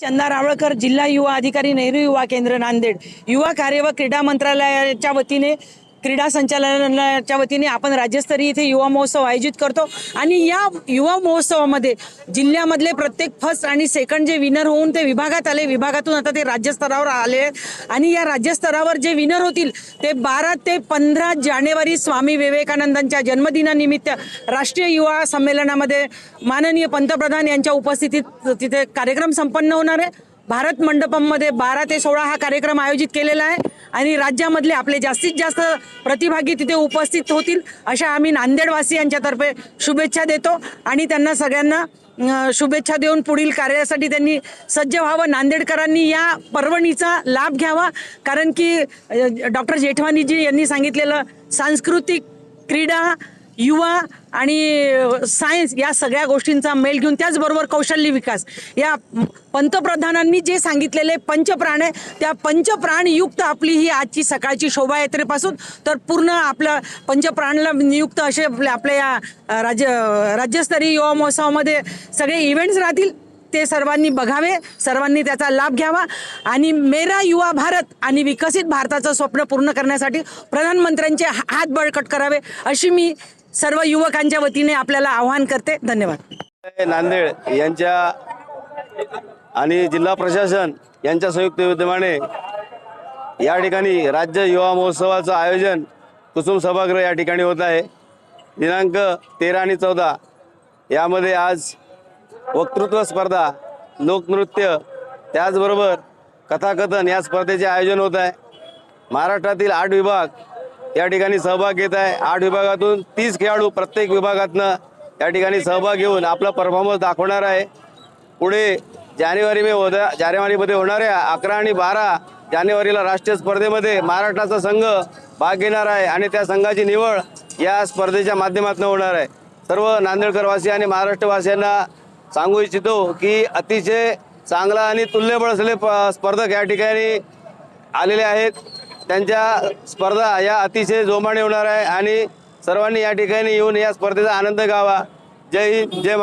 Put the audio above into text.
चंदा रावळकर जिल्हा युवा अधिकारी नेहरू युवा केंद्र नांदेड. युवा कार्य व क्रीडा मंत्रालयाच्या वतीने क्रीडा संचालनाच्या वतीने आपण राज्यस्तरीय इथे युवा महोत्सव आयोजित करतो. आणि या युवा महोत्सवामध्ये जिल्ह्यामधले प्रत्येक फर्स्ट आणि सेकंड जे विनर होऊन ते विभागात आले. विभागातून आता ते राज्यस्तरावर आले आहेत. आणि या राज्यस्तरावर जे विनर होतील ते बारा ते पंधरा जानेवारी स्वामी विवेकानंदांच्या जन्मदिनानिमित्त राष्ट्रीय युवा संमेलनामध्ये माननीय पंतप्रधान यांच्या उपस्थितीत तिथे कार्यक्रम संपन्न होणार आहे. भारत मंडपममध्ये बारा ते सोळा हा कार्यक्रम आयोजित केलेला आहे आणि राज्यामधले आपले जास्तीत जास्त प्रतिभागी तिथे उपस्थित होतील अशा आम्ही नांदेडवासियांच्यातर्फे शुभेच्छा देतो आणि त्यांना सगळ्यांना शुभेच्छा देऊन पुढील कार्यासाठी त्यांनी सज्ज व्हावं. नांदेडकरांनी या पर्वणीचा लाभ घ्यावा. कारण की डॉक्टर जेठवानीजी यांनी सांगितलेलं सांस्कृतिक क्रीडा युवा आणि सायन्स या सगळ्या गोष्टींचा मेल घेऊन त्याचबरोबर कौशल्य विकास. या पंतप्रधानांनी जे सांगितलेले पंचप्राण आहे त्या पंचप्राणयुक्त आपली ही आजची सकाळची शोभायात्रेपासून तर पूर्ण आपलं पंचप्राणला नियुक्त असे आपल्या आपल्या या राज्य राज्यस्तरीय युवा महोत्सवामध्ये सगळे इव्हेंट्स राहतील ते सर्वांनी बघावे सर्वांनी त्याचा लाभ घ्यावा आणि मेरा युवा भारत आणि विकसित भारताचं स्वप्न पूर्ण करण्यासाठी प्रधानमंत्र्यांचे हा- हात बळकट करावे अशी मी सर्व युवकांच्या वतीने आपल्याला आवाहन करते. धन्यवाद. नांदेड यांच्या आणि जिल्हा प्रशासन यांच्या संयुक्त विद्यमाने या ठिकाणी राज्य युवा महोत्सवाचं आयोजन कुसुम सभागृह या ठिकाणी होत आहे. दिनांक तेरा आणि चौदा यामध्ये आज वक्तृत्व स्पर्धा लोकनृत्य त्याचबरोबर कथाकथन या स्पर्धेचे आयोजन होत आहे. महाराष्ट्रातील आठ विभाग या ठिकाणी सहभाग घेत आहे. आठ विभागातून तीस खेळाडू प्रत्येक विभागातनं या ठिकाणी सहभाग घेऊन आपला परफॉर्मन्स दाखवणार आहे. पुढे जानेवारी मे होत्या जानेवारीमध्ये होणाऱ्या अकरा आणि बारा जानेवारीला राष्ट्रीय स्पर्धेमध्ये महाराष्ट्राचा संघ भाग घेणार आहे आणि त्या संघाची निवड या स्पर्धेच्या माध्यमातून होणार आहे. सर्व नांदेडकरवासी आणि महाराष्ट्रवासियांना सांगू इच्छितो की अतिशय चांगला आणि तुल्यबळ असलेले प- स्पर्धक या ठिकाणी आलेले आहेत. त्यांच्या स्पर्धा या अतिशय जोमाने होणार आहे आणि सर्वांनी या ठिकाणी येऊन या स्पर्धेचा आनंद घ्यावा. जय हिंद जय महाराष्ट्र.